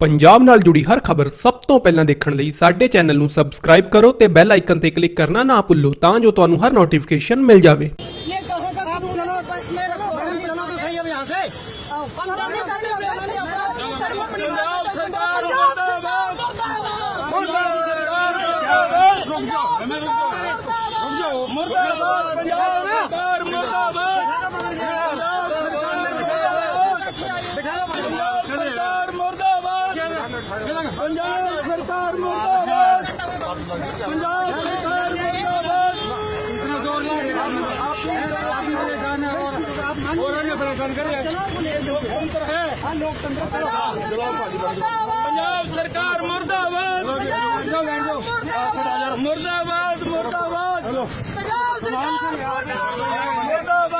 ਪੰਜਾਬ ਨਾਲ ਜੁੜੀ ਹਰ ਖਬਰ ਸਭ ਤੋਂ ਪਹਿਲਾਂ ਦੇਖਣ ਲਈ ਸਾਡੇ ਚੈਨਲ ਨੂੰ ਸਬਸਕ੍ਰਾਈਬ ਕਰੋ ਤੇ ਬੈਲ ਆਈਕਨ ਤੇ ਕਲਿੱਕ ਕਰਨਾ ਨਾ ਭੁੱਲੋ ਤਾਂ ਜੋ ਤੁਹਾਨੂੰ ਹਰ ਨੋਟੀਫਿਕੇਸ਼ਨ ਮਿਲ ਜਾਵੇ। ਪੰਜਾਬ ਸਰਕਾਰ ਮਰਦਾਬਾਦ। ਮਰਦਾਬਾਦ। ਮਰਦਾਬਾਦ। ਪੰਜਾਬ ਸਰਕਾਰ ਮਰਦਾਬਾਦ।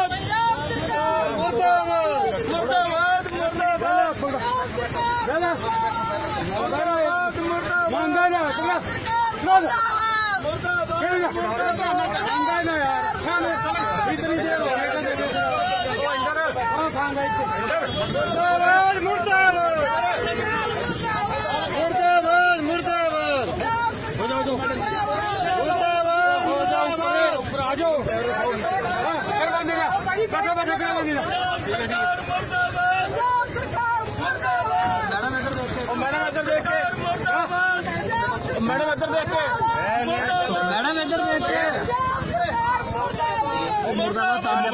मुर्दाबाद मुर्दाबाद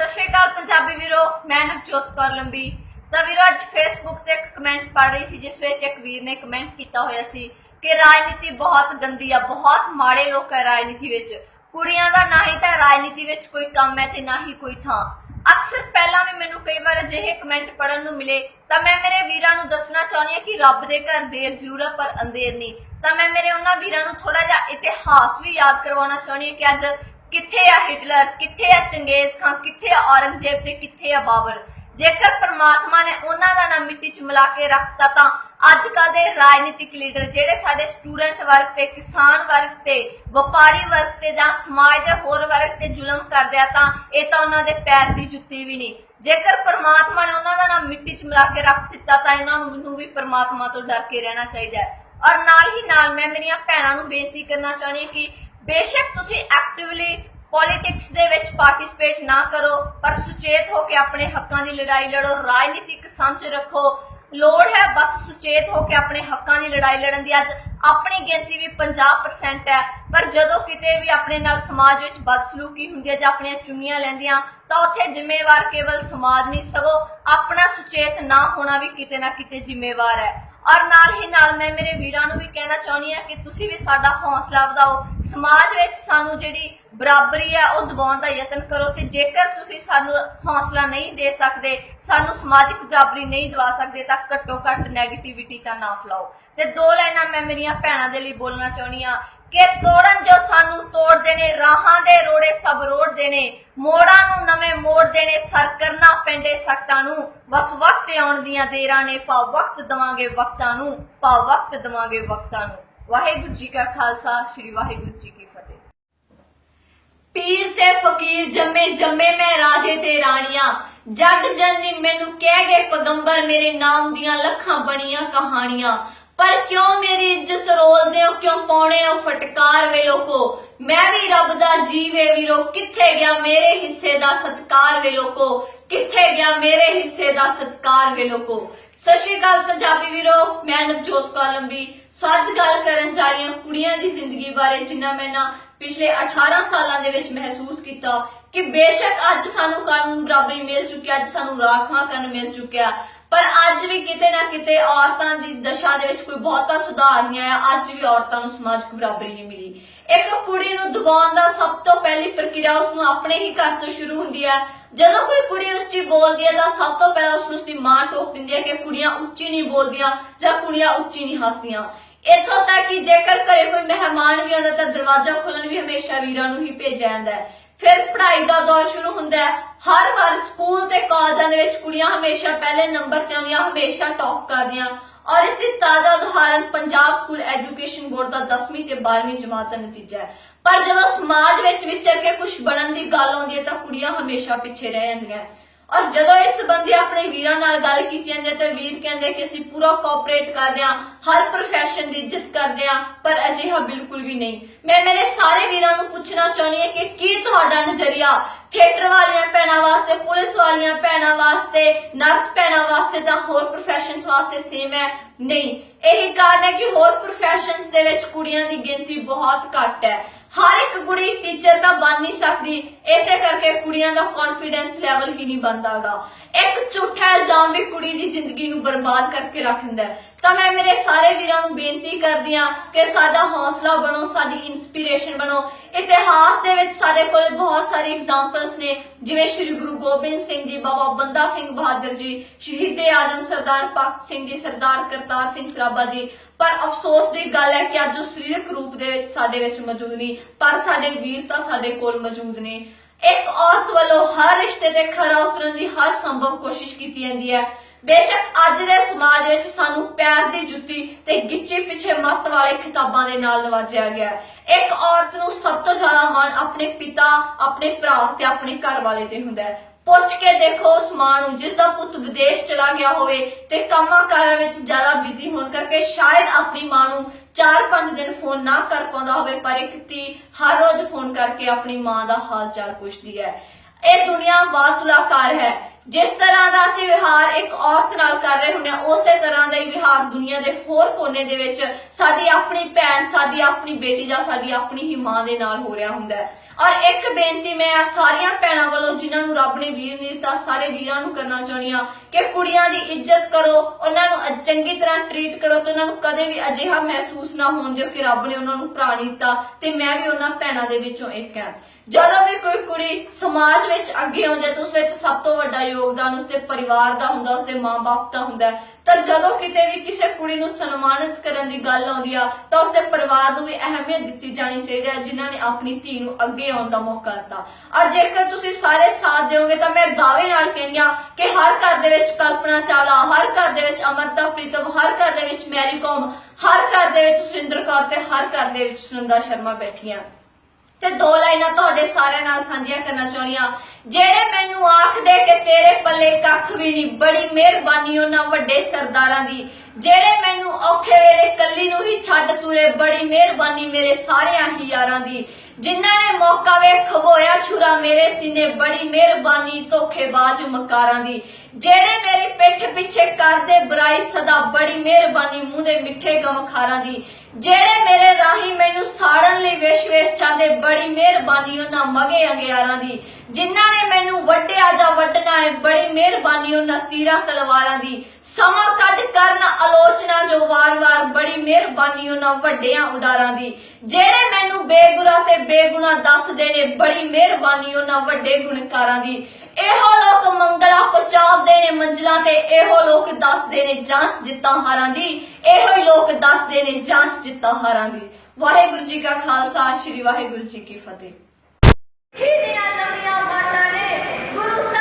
ਸਤਿ ਪੰਜਾਬੀ ਵੀਰੋ, ਮੈਂ ਨਵਜੋਤ ਕੌਰ ਲੰਬੀ। ਤਾਂ ਵੀਰੋ, ਅੱਜ ਫੇਸਬੁੱਕ ਤੇ ਇੱਕ ਕਮੈਂਟ ਪੜ੍ਹ ਰਹੀ ਸੀ, ਜਿਸ ਵਿੱਚ ਇੱਕ ਵੀਰ ਨੇ ਕਮੈਂਟ ਕੀਤਾ ਹੋਇਆ ਸੀ ਕਿ ਰਾਜਨੀਤੀ ਬਹੁਤ ਗੰਦੀ ਆ, ਬਹੁਤ ਮਾੜੇ ਲੋਕ ਹੈ ਰਾਜਨੀਤੀ ਵਿੱਚ। ਕੁੜੀਆਂ ਦਾ ਨਾ ਹੀ ਤਾਂ ਰਾਜਨੀਤੀ ਵਿੱਚ ਕੋਈ ਕੰਮ ਹੈ ਤੇ ਨਾ ਹੀ ਕੋਈ ਥਾਂ। ਅਕਸਰ ਪਹਿਲਾਂ ਵੀ ਮੈਨੂੰ ਕਈ ਵਾਰ ਅਜਿਹੇ ਕਮੈਂਟ ਪੜਨ ਨੂੰ ਮਿਲੇ, ਤਾਂ ਮੈਂ ਮੇਰੇ ਵੀਰਾਂ ਨੂੰ ਦੱਸਣਾ ਚਾਹੁੰਦੀ ਹਾਂ ਕਿ ਰੱਬ ਦੇ ਘਰ ਦੇਰ ਜ਼ਰੂਰ ਹੈ ਪਰ ਅੰਧੇਰ ਨਹੀਂ। ਤਾਂ ਮੈਂ ਮੇਰੇ ਉਹਨਾਂ ਵੀਰਾਂ ਨੂੰ ਥੋੜਾ ਜਿਹਾ ਇਤਿਹਾਸ ਵੀ ਯਾਦ ਕਰਵਾਉਣਾ ਚਾਹੁੰਦੀ ਹਾਂ ਕਿ ਅੱਜ ਕਿੱਥੇ ਆ ਹਿਟਲਰ ਕਿੱਥੇ ਆ ਚੰਗੇਜ਼ ਖਾਨ, ਕਿੱਥੇ ਆ ਔਰੰਗਜ਼ੇਬ ਤੇ ਕਿੱਥੇ ਆ ਬਾਬਰ। ਜੇਕਰ ਪਰਮਾਤਮਾ ਨੇ ਉਹਨਾਂ ਦਾ ਨਾਮ ਮਿੱਟੀ 'ਚ ਮਿਲਾ ਕੇ ਰੱਖਤਾ ਤਾਂ ਅੱਜ ਕੱਲ੍ਹ ਦੇ ਰਾਜਨੀਤਿਕ ਲੀਡਰ ਜਿਹੜੇ ਸਾਡੇ ਸਟੂਡੈਂਟ ਵਰਗ ਤੇ, ਕਿਸਾਨ ਵਰਗ ਤੇ, ਵਪਾਰੀ ਵਰਗ ਤੇ ਜਾਂ ਸਮਾਜ ਦੇ ਹੋਰ ਵਰਗ ਤੇ ਜ਼ੁਲਮ ਕਰਦੇ ਆ ਤਾਂ ਇਹ ਤਾਂ ਉਹਨਾਂ ਦੇ ਪੈਰ ਦੀ ਜੁੱਤੀ ਵੀ ਨਹੀਂ। ਜੇਕਰ ਪਰਮਾਤਮਾ ਨੇ ਉਹਨਾਂ ਦਾ ਨਾਮ ਮਿੱਟੀ 'ਚ ਮਿਲਾ ਕੇ ਰੱਖ ਦਿੱਤਾ ਤਾਂ ਇਹਨਾਂ ਨੂੰ ਵੀ ਪਰਮਾਤਮਾ ਤੋਂ ਡਰ ਕੇ ਰਹਿਣਾ ਚਾਹੀਦਾ ਹੈ। ਔਰ ਨਾਲ ਹੀ ਨਾਲ ਮੈਂ ਮੇਰੀਆਂ ਭੈਣਾਂ ਨੂੰ ਬੇਨਤੀ ਕਰਨਾ ਚਾਹੁੰਦੀ ਹਾਂ ਕਿ ਬੇਸ਼ੱਕ ਤੁਸੀਂ ਐਕਟਿਵਲੀ ਪੋਲਿਟਿਕਸ ਦੇ ਵਿੱਚ ਪਾਰਟਿਸਿਪੇਟ ਨਾ ਕਰੋ, ਪਰ ਸੁਚੇਤ ਹੋ ਕੇ ਆਪਣੇ ਹੱਕਾਂ ਦੀ ਲੜਾਈ ਲੜੋ, ਰਾਜਨੀਤਿਕ ਸਮਝ ਰੱਖੋ ਲੋੜ ਹੈ ਬਸ ਸੁਚੇਤ ਹੋ ਕੇ ਆਪਣੇ ਹੱਕਾਂ ਦੀ ਲੜਾਈ ਲੜਨ ਦੀ। ਅੱਜ ਆਪਣੀ ਗਿਣਤੀ ਵੀ 50% ਹੈ। ਪਰ ਜਦੋਂ ਕਿਤੇ ਵੀ ਆਪਣੇ ਨਾਲ ਸਮਾਜ ਵਿੱਚ ਬਦਸਲੂਕੀ ਹੁੰਦੀ ਹੈ ਜਾਂ ਆਪਣੀਆਂ ਚੁੰਨੀਆਂ ਲੈਂਦੀਆਂ, ਤਾਂ ਉੱਥੇ ਜ਼ਿੰਮੇਵਾਰ ਕੇਵਲ ਸਮਾਜ ਨਹੀਂ, ਸਗੋਂ ਆਪਣਾ ਸੁਚੇਤ ਨਾ ਹੋਣਾ ਵੀ ਕਿਤੇ ਨਾ ਕਿਤੇ ਜ਼ਿੰਮੇਵਾਰ ਹੈ। ਔਰ ਨਾਲ ਹੀ ਨਾਲ ਮੈਂ ਮੇਰੇ ਵੀਰਾਂ ਨੂੰ ਵੀ ਕਹਿਣਾ ਚਾਹੁੰਦੀ ਹਾਂ ਕਿ ਤੁਸੀਂ ਵੀ ਸਾਡਾ ਹੌਸਲਾ ਵਧਾਓ। ਸਮਾਜ ਵਿੱਚ ਸਾਨੂੰ ਜਿਹੜੀ ਬਰਾਬਰੀ ਹੈ ਉਹ ਦਿਵਾਉਣ ਦਾ ਯਤਨ ਕਰੋ ਤੇ ਜੇਕਰ ਤੁਸੀਂ ਸਾਨੂੰ ਹੌਸਲਾ ਨਹੀਂ ਦੇ ਸਕਦੇ, ਸਾਨੂੰ ਸਮਾਜਿਕ ਬਰਾਬਰੀ ਨਹੀਂ ਦਿਵਾ ਸਕਦੇ, ਤਾਂ ਘੱਟੋ ਘੱਟ ਨੈਗੇਟਿਵਿਟੀ ਤਾਂ ਨਾ ਫਲਾਓ। ਤੇ ਦੋ ਲਾਈਨਾਂ ਮੈਂ ਮੇਰੀਆਂ ਭੈਣਾਂ ਦੇ ਲਈ ਬੋਲਣਾ ਚਾਹੁੰਦੀ ਹਾਂ ਕਿ ਤੋੜਨ ਜੋ ਸਾਨੂੰ ਤੋੜਦੇ ਨੇ, ਰਾਹਾਂ ਦੇ ਰੋੜੇ ਸਭ ਰੋੜਦੇ ਨੇ, ਮੋੜਾਂ ਨੂੰ ਨਵੇਂ ਮੋੜਦੇ ਨੇ ਸਰ ਕਰਨਾ ਪੈਂਦੇ ਸਖਤਾਂ ਨੂੰ, ਬਸ ਵਕਤ ਆਉਣ ਦੀਆਂ ਦੇਰਾਂ ਨੇ ਪਾ ਵਕਤ ਦਵਾਂਗੇ ਵਕਤਾਂ ਨੂੰ ਪਾ ਵਕਤ ਦਵਾਂਗੇ ਵਕਤਾਂ ਨੂੰ। ਵਾਹਿਗੁਰੂ ਜੀ ਕਾ ਖਾਲਸਾ, ਸ੍ਰੀ ਵਾਹਿਗੁਰੂ ਜੀ ਕੀ ਫਤਿਹ। ਪੀਰ ਤੇ ਫਕੀਰ ਜੰਮੇ ਜੰਮੇ ਮੈਂ ਰਾਜੇ ਤੇ ਰਾਣੀਆਂ। ਜੱਗ ਜਨਨੀ ਮੈਨੂੰ ਕਹਿ ਗਏ ਪਗੰਬਰ ਮੇਰੇ ਨਾਮ ਦੀਆਂ ਲੱਖਾਂ ਬਣੀਆਂ ਕਹਾਣੀਆਂ। ਪਰ ਕਿਉਂ ਮੇਰੀ ਇੱਜ਼ਤ ਰੋਲਦੇ ਹੋ, ਕਿਉਂ ਪਾਉਣੇ ਹੋ ਫਟਕਾਰ ਵੇ ਲੋਕੋ? ਮੈਂ ਵੀ ਰੱਬ ਦਾ ਜੀਵੇ ਵੀਰੋ, ਕਿੱਥੇ ਗਿਆ ਮੇਰੇ ਹਿੱਸੇ ਦਾ ਸਤਕਾਰ ਵੇ ਲੋਕੋ? ਕਿੱਥੇ ਗਿਆ ਮੇਰੇ ਹਿੱਸੇ ਦਾ ਸਤਕਾਰ ਵੇ ਲੋਕੋ? ਸਤਿ ਸ਼੍ਰੀ ਅਕਾਲ ਪੰਜਾਬੀ ਵੀਰੋ, ਮੈਂ ਨਵਜੋਤ ਕੌਲੰਬੀ ਸੋ ਅੱਜ ਗੱਲ ਕਰਨ ਜਾ ਰਹੀ ਹਾਂ ਕੁੜੀਆਂ ਦੀ ਜ਼ਿੰਦਗੀ ਬਾਰੇ ਜਿੰਨਾ ਮੈਂ ਨਾ ਪਿਛਲੇ 18 ਸਾਲਾਂ ਦੇ ਵਿੱਚ ਮਹਿਸੂਸ ਕੀਤਾ ਕਿ ਬੇਸ਼ੱਕ ਅੱਜ ਸਾਨੂੰ ਕਾਨੂੰਨ ਬਰਾਬਰੀ ਮਿਲ ਚੁੱਕਿਆ, ਅੱਜ ਸਾਨੂੰ ਰਾਖਵਾਂ ਕਰਨ ਮਿਲ ਚੁੱਕਿਆ। ਪਰ ਅੱਜ ਵੀ ਕਿਤੇ ਨਾ ਕਿਤੇ ਔਰਤਾਂ ਦੀ ਦਸ਼ਾ ਦੇ ਵਿੱਚ ਕੋਈ ਬਹੁਤਾ ਸੁਧਾਰ ਨਹੀਂ ਆਇਆ, ਅੱਜ ਵੀ ਔਰਤਾਂ ਨੂੰ ਸਮਾਜਿਕ ਬਰਾਬਰੀ ਨਹੀਂ ਮਿਲੀ। ਇੱਕ ਕੁੜੀ ਨੂੰ ਦਬਾਉਣ ਦਾ ਸਭ ਤੋਂ ਪਹਿਲੀ ਪ੍ਰਕਿਰਿਆ ਉਸ ਨੂੰ ਆਪਣੇ ਹੀ ਘਰ ਤੋਂ ਸ਼ੁਰੂ ਹੁੰਦੀ ਹੈ। ਜਦੋਂ ਕੋਈ ਕੁੜੀ ਉੱਚੀ ਬੋਲਦੀ ਹੈ ਤਾਂ ਸਭ ਤੋਂ ਪਹਿਲਾਂ ਉਸ ਨੂੰ ਉਸਦੀ ਮਾਂ ਟੋਕ ਦਿੰਦੀ ਹੈ ਕਿ ਕੁੜੀਆਂ ਉੱਚੀ ਨਹੀਂ ਬੋਲਦੀਆਂ ਜਾਂ ਕੁੜੀਆਂ ਉੱਚੀ ਨਹੀਂ ਹੱਸਦੀਆਂ। ਇੱਥੋਂ ਤੱਕ ਕਿ ਜੇਕਰ ਘਰੇ ਕੋਈ ਮਹਿਮਾਨ ਵੀ ਆਉਂਦਾ ਤਾਂ ਦਰਵਾਜ਼ਾ ਖੋਲਣ ਵੀ ਹਮੇਸ਼ਾ ਵੀਰਾਂ ਨੂੰ ਹੀ ਭੇਜਿਆ ਜਾਂਦਾ ਹੈ। ਫਿਰ ਪੜ੍ਹਾਈ ਦਾ ਦੌਰ ਸ਼ੁਰੂ ਹੁੰਦਾ ਹੈ। ਹਰ ਵਾਰ ਸਕੂਲ ਤੇ ਕਾਲਜਾਂ ਦੇ ਵਿੱਚ ਕੁੜੀਆਂ ਹਮੇਸ਼ਾ ਪਹਿਲੇ ਨੰਬਰ ਤੇ ਆਉਂਦੀਆਂ, ਹਮੇਸ਼ਾ ਟੌਪ ਕਰਦੀਆਂ। ਔਰ ਇਸ ਦੀ ਤਾਜ਼ਾ ਉਦਾਹਰਨ ਪੰਜਾਬ ਸਕੂਲ ਐਜੂਕੇਸ਼ਨ ਬੋਰਡ ਦਾ 10ਵੀਂ ਤੇ 12ਵੀਂ ਜਮਾਤ ਦਾ ਨਤੀਜਾ ਹੈ। ਪਰ ਜਦੋਂ ਸਮਾਜ ਵਿੱਚ ਵਿਚਰ ਕੇ ਕੁਝ ਬਣਨ ਦੀ ਗੱਲ ਆਉਂਦੀ ਹੈ ਤਾਂ ਕੁੜੀਆਂ ਹਮੇਸ਼ਾ ਪਿੱਛੇ ਰਹਿ ਜਾਂਦੀਆਂ ਔਰ ਜਦੋਂ ਇਸ ਸੰਬੰਧੀ ਆਪਣੇ ਵੀਰਾਂ ਨਾਲ ਗੱਲ ਕੀਤੀ ਜਾਂਦੀ ਹੈ ਤਾਂ ਵੀਰ ਕਹਿੰਦੇ ਕਿ ਅਸੀਂ ਪੂਰਾ ਕੋਆਪਰੇਟ ਕਰਦੇ ਹਾਂ, ਹਰ profession ਦੀ ਇੱਜ਼ਤ ਕਰਦੇ ਹਾਂ, ਪਰ ਅਜਿਹਾ ਬਿਲਕੁਲ ਵੀ ਨਹੀਂ। ਮੈਂ ਮੇਰੇ ਸਾਰੇ ਵੀਰਾਂ ਨੂੰ ਪੁੱਛਣਾ ਚਾਹੁੰਦੀ ਹਾਂ ਕਿ ਕੀ ਤੁਹਾਡਾ ਨਜ਼ਰੀਆ ਥੀਏਟਰ ਵਾਲੀਆਂ ਭੈਣਾਂ ਵਾਸਤੇ, ਪੁਲਿਸ ਵਾਲੀਆਂ ਭੈਣਾਂ ਵਾਸਤੇ ਨਰਸ ਭੈਣਾਂ ਵਾਸਤੇ ਜਾਂ ਹੋਰ professions ਵਾਸਤੇ ਸੇਮ ਹੈ? ਨਹੀਂ। ਇਹੀ ਕਾਰਨ ਹੈ ਕਿ ਹੋਰ professions ਦੇ ਵਿੱਚ ਕੁੜੀਆਂ ਦੀ ਗਿਣਤੀ ਬਹੁਤ ਘੱਟ ਹੈ। ਹਰ ਇੱਕ ਕੁੜੀ ਟੀਚਰ ਤਾਂ ਬਣ ਨਹੀਂ ਸਕਦੀ। ਇਸੇ ਕਰਕੇ ਕੁੜੀਆਂ ਦਾ ਕੌਨਫੀਡੈਂਸ ਲੈਵਲ ਹੀ ਨਹੀਂ ਬਣਦਾਗਾ ਇੱਕ ਝੂਠਾ ਇਲਜ਼ਾਮ ਵੀ ਕੁੜੀ ਦੀ ਜ਼ਿੰਦਗੀ ਨੂੰ ਬਰਬਾਦ ਕਰਕੇ ਰੱਖ ਦਿੰਦਾ ਤਾਂ ਮੈਂ ਮੇਰੇ ਸਾਰੇ ਵੀਰਾਂ ਨੂੰ ਬੇਨਤੀ ਕਰਦੀ ਹਾਂ ਕਿ ਸਾਡਾ ਹੌਸਲਾ ਬਣੋ, ਸਾਡੀ ਇਨਸਪੀਰੇਸ਼ਨ ਬਣੋ। ਇਤਿਹਾਸ ਦੇ ਵਿੱਚ ਸਾਡੇ ਕੋਲ ਬਹੁਤ ਸਾਰੇ ਐਗਜ਼ਾਮਪਲਸ ਨੇ, ਜਿਵੇਂ ਸ੍ਰੀ ਗੁਰੂ ਗੋਬਿੰਦ ਸਿੰਘ ਜੀ, ਬਾਬਾ ਬੰਦਾ ਸਿੰਘ ਬਹਾਦਰ ਜੀ, ਸ਼ਹੀਦੇ ਆਜ਼ਮ ਸਰਦਾਰ ਭਗਤ ਸਿੰਘ ਜੀ, ਸਰਦਾਰ ਕਰਤਾਰ ਸਿੰਘ ਸਰਾਭਾ ਜੀ। ਪਰ ਅਫਸੋਸ ਦੀ ਗੱਲ ਹੈ ਕਿ ਅੱਜ ਉਹ ਸਰੀਰਕ ਰੂਪ ਦੇ ਵਿੱਚ ਸਾਡੇ ਵਿੱਚ ਮੌਜੂਦ ਨਹੀਂ, ਪਰ ਸਾਡੇ ਵੀਰ ਤਾਂ ਸਾਡੇ ਕੋਲ ਮੌਜੂਦ ਨੇ। ਇੱਕ ਔਰਤ ਵੱਲੋਂ ਹਰ ਰਿਸ਼ਤੇ ਤੇ ਖਰਾ ਉਤਰਨ ਦੀ ਹਰ ਸੰਭਵ ਕੋਸ਼ਿਸ਼ ਕੀਤੀ ਜਾਂਦੀ ਹੈ। ਬੇਸ਼ੱਕ ਅੱਜ ਦੇ ਸਮਾਜ ਵਿੱਚ ਸਾਨੂੰ ਪੈਰ ਦੀ ਜੁੱਤੀ ਤੇ ਗਿੱਚੇ ਪਿੱਛੇ ਮੱਤ ਵਾਲੇ ਖਿਤਾਬਾਂ ਦੇ ਨਾਲ ਨਵਾਜਿਆ ਗਿਆ ਇੱਕ ਔਰਤ ਨੂੰ ਸਭ ਤੋਂ ਜ਼ਿਆਦਾ ਮਾਣ ਆਪਣੇ ਪਿਤਾ, ਆਪਣੇ ਭਰਾ ਤੇ ਆਪਣੇ ਘਰ ਵਾਲੇ ਤੇ ਹੁੰਦਾ ਹੈ। ਪੁੱਛ ਕੇ ਦੇਖੋ ਉਸ ਮਾਂ ਨੂੰ, ਜਿਸ ਦਾ ਪੁੱਤ ਵਿਦੇਸ਼ ਚਲਾ ਗਿਆ ਹੋਵੇ ਤੇ ਕੰਮਾਂ ਕਾਰਾਂ ਵਿੱਚ ਜ਼ਿਆਦਾ ਬਿਜ਼ੀ ਹੋਣ ਕਰਕੇ ਸ਼ਾਇਦ ਆਪਣੀ ਮਾਂ ਨੂੰ 4-5 ਦਿਨ ਫੋਨ ਨਾ ਕਰ ਪਾਉਂਦਾ ਹੋਵੇ, ਪਰ ਇੱਕ ਧੀ ਹਰ ਰੋਜ਼ ਫੋਨ ਕਰਕੇ ਆਪਣੀ ਮਾਂ ਦਾ ਹਾਲ ਚਾਲ ਪੁੱਛਦੀ ਹੈ। ਇਹ ਦੁਨੀਆ ਵਾਸੁਲਾਕਾਰ ਹੈ। ਜਿਸ ਤਰ੍ਹਾਂ ਦਾ ਅਸੀਂ ਵਿਹਾਰ ਇੱਕ ਔਰਤ ਨਾਲ ਕਰ ਰਹੇ ਹੁੰਦੇ ਹਾਂ, ਉਸੇ ਤਰ੍ਹਾਂ ਦਾ ਹੀ ਵਿਹਾਰ ਦੁਨੀਆ ਦੇ ਹੋਰ ਕੋਨੇ ਦੇ ਵਿੱਚ ਸਾਡੀ ਆਪਣੀ ਭੈਣ, ਸਾਡੀ ਆਪਣੀ ਬੇਟੀ ਜਾਂ ਸਾਡੀ ਆਪਣੀ ਹੀ ਮਾਂ ਦੇ ਨਾਲ ਹੋ ਰਿਹਾ ਹੁੰਦਾ ਹੈ। ਔਰ ਇੱਕ ਬੇਨਤੀ ਮੈਂ ਆ ਸਾਰੀਆਂ ਭੈਣਾਂ ਵੱਲੋਂ ਜਿਨ੍ਹਾਂ ਨੂੰ ਰੱਬ ਨੇ ਵੀਰ ਨਹੀਂ ਦਿੱਤਾ, ਸਾਰੇ ਵੀਰਾਂ ਨੂੰ ਕਰਨਾ ਚਾਹੁੰਦੀ ਹਾਂ ਕਿ ਕੁੜੀਆਂ ਦੀ ਇੱਜ਼ਤ ਕਰੋ, ਉਹਨਾਂ ਨੂੰ ਚੰਗੀ ਤਰ੍ਹਾਂ ਟਰੀਟ ਕਰੋ ਤੇ ਉਹਨਾਂ ਨੂੰ ਕਦੇ ਵੀ ਅਜਿਹਾ ਮਹਿਸੂਸ ਨਾ ਹੋਣ ਦਿਓ ਕਿ ਰੱਬ ਨੇ ਉਹਨਾਂ ਨੂੰ ਭਰਾ ਨਹੀਂ ਦਿੱਤਾ ਤੇ ਮੈਂ ਵੀ ਉਹਨਾਂ ਭੈਣਾਂ ਦੇ ਵਿੱਚੋਂ ਇੱਕ ਹਾਂ। ਜਦੋਂ ਵੀ ਕੋਈ ਕੁੜੀ ਸਮਾਜ ਵਿੱਚ ਅੱਗੇ ਆਉਂਦੀ ਹੈ ਤਾਂ ਉਸ ਵਿੱਚ ਸਭ ਤੋਂ ਵੱਡਾ ਯੋਗਦਾਨ ਉਸਦੇ ਪਰਿਵਾਰ ਦਾ ਹੁੰਦਾ, ਉਸਦੇ ਮਾਂ-ਬਾਪ ਦਾ ਹੁੰਦਾ ਤਾਂ ਜਦੋਂ ਕਿਤੇ ਵੀ ਕਿਸੇ ਕੁੜੀ ਨੂੰ ਸਨਮਾਨਿਤ ਕਰਨ ਦੀ ਗੱਲ ਆਉਂਦੀ ਆ, ਤਾਂ ਉਸਦੇ ਪਰਿਵਾਰ ਨੂੰ ਵੀ ਅਹਿਮੀਅਤ ਦਿੱਤੀ ਜਾਣੀ ਚਾਹੀਦੀ ਹੈ ਜਿਨ੍ਹਾਂ ਨੇ ਆਪਣੀ ਧੀ ਨੂੰ ਅੱਗੇ ਆਉਣ ਦਾ ਮੌਕਾ ਦਿੱਤਾ। ਔਰ ਜੇਕਰ ਤੁਸੀਂ ਸਾਰੇ ਸਾਥ ਦਿਓਗੇ, ਤਾਂ ਮੈਂ ਦਾਅਵੇ ਨਾਲ ਕਹਿੰਦੀ ਹਾਂ ਕਿ ਹਰ ਘਰ ਦੇ ਵਿੱਚ ਕਲਪਨਾ ਚਾਵਲਾ, ਹਰ ਘਰ ਦੇ ਵਿੱਚ ਅਮਰਤਾ ਪ੍ਰੀਤਮ, ਹਰ ਘਰ ਦੇ ਵਿੱਚ ਮੈਰੀ ਕਾਮ, ਹਰ ਘਰ ਦੇ ਵਿੱਚ ਸੁਰਿੰਦਰ ਕੌਰ ਤੇ ਹਰ ਘਰ ਦੇ ਵਿੱਚ ਸੁਨੰਦਾ ਸ਼ਰਮਾ ਬੈਠੀਆਂ। ਤੇ ਦੋ ਲਾਈਨਾਂ ਤੁਹਾਡੇ ਸਾਰਿਆਂ ਨਾਲ ਸਾਂਝੀਆਂ ਕਰਨਾ ਚਾਹੁੰਦੀਆਂ ਜਿਹੜੇ ਮੈਨੂੰ ਆਖਦੇ ਕਿ ਤੇਰੇ ਪੱਲੇ ਕੱਖ ਵੀ ਨਹੀਂ, ਬੜੀ ਮਿਹਰਬਾਨੀ ਉਹਨਾਂ ਵੱਡੇ ਸਰਦਾਰਾਂ ਦੀ। ਜਿਹੜੇ ਮੈਨੂੰ ਔਖੇ ਵੇਲੇ ਕੱਲੀ ਨੂੰ ਹੀ ਛੱਡ ਤੁਰੇ, ਬੜੀ ਮਿਹਰਬਾਨੀ ਮੇਰੇ ਸਾਰਿਆਂ ਹੀ ਯਾਰਾਂ ਦੀ। ਜਿਨ੍ਹਾਂ ਨੇ ਮੌਕਾ ਵੇਖ ਖਵੋਇਆ ਛੁਰਾ ਮੇਰੇ ਸੀਨੇ, ਬੜੀ ਮਿਹਰਬਾਨੀ ਧੋਖੇਬਾਜ਼ ਮਕਾਰਾਂ ਦੀ। ਜਿਹੜੇ ਮੇਰੀ ਪਿੱਠ ਪਿੱਛੇ ਕਰਦੇ ਬੁਰਾਈ ਸਦਾ, ਬੜੀ ਮਿਹਰਬਾਨੀ ਮੂੰਹ ਦੇ ਮਿੱਠੇ ਗਮਖਾਰਾਂ ਦੀ। ਜਿਹੜੇ ਮੇਰੇ ਰਾਹੀ ਮੈਨੂੰ ਸਾੜਨ ਲਈ ਵਿਸ਼ਵੇਸ਼ ਚਾਹਦੇ, ਬੜੀ ਮਿਹਰਬਾਨੀ ਉਹਨਾਂ ਮਗੇ ਅੰਗਿਆਰਾਂ ਦੀ। ਜਿਨ੍ਹਾਂ ਨੇ ਮੈਨੂੰ ਵੱਡਿਆ ਜਾਂ ਵੱਡਣਾ ਹੈ, ਬੜੀ ਮਿਹਰਬਾਨੀ ਉਹਨਾਂ ਤੀਰਾਂ ਤਲਵਾਰਾਂ ਦੀ। ਸਮਾਂ ਕੱਢ ਕਰਨ ਆਲੋਚਨਾ ਜੋ ਵਾਰ-ਵਾਰ ਬੜੀ ਮਿਹਰਬਾਨੀ ਉਹਨਾਂ ਵੱਡਿਆਂ ਉਡਾਰਾਂ ਦੀ। ਜਿਹੜੇ ਮੈਨੂੰ ਬੇਗੁਨਾਹ ਤੇ ਬੇਗੁਨਾਹ ਦੱਸਦੇ ਨੇ, ਬੜੀ ਮਿਹਰਬਾਨੀ ਉਹਨਾਂ ਵੱਡੇ ਗੁਣਕਾਰਾਂ ਦੀ। ਇਹੋ ਲੋਕ ਮੰਗਲਾ ਪਹੁੰਚਾਉਂਦੇ ਨੇ, ਮੰਜ਼ਲਾਂ ਤੇ ਇਹੋ ਲੋਕ ਦੱਸਦੇ ਨੇ ਜਾਂਚ ਜਿੱਤਾਂ ਹਾਰਾਂ ਦੀ। ਇਹੋ ਹੀ ਲੋਕ ਦੱਸਦੇ ਨੇ ਜਾਂਚ ਜਿੱਤਾਂ ਹਾਰਾਂ ਦੀ। ਵਾਹਿਗੁਰੂ ਜੀ ਕਾ ਖਾਲਸਾ, ਸ੍ਰੀ ਵਾਹਿਗੁਰੂ ਜੀ ਕੀ ਫਤਿਹ। ਦੀਆਂ ਲੰਮੀਆਂ ਬਾਤਾਂ ਨੇ, ਗੁਰੂ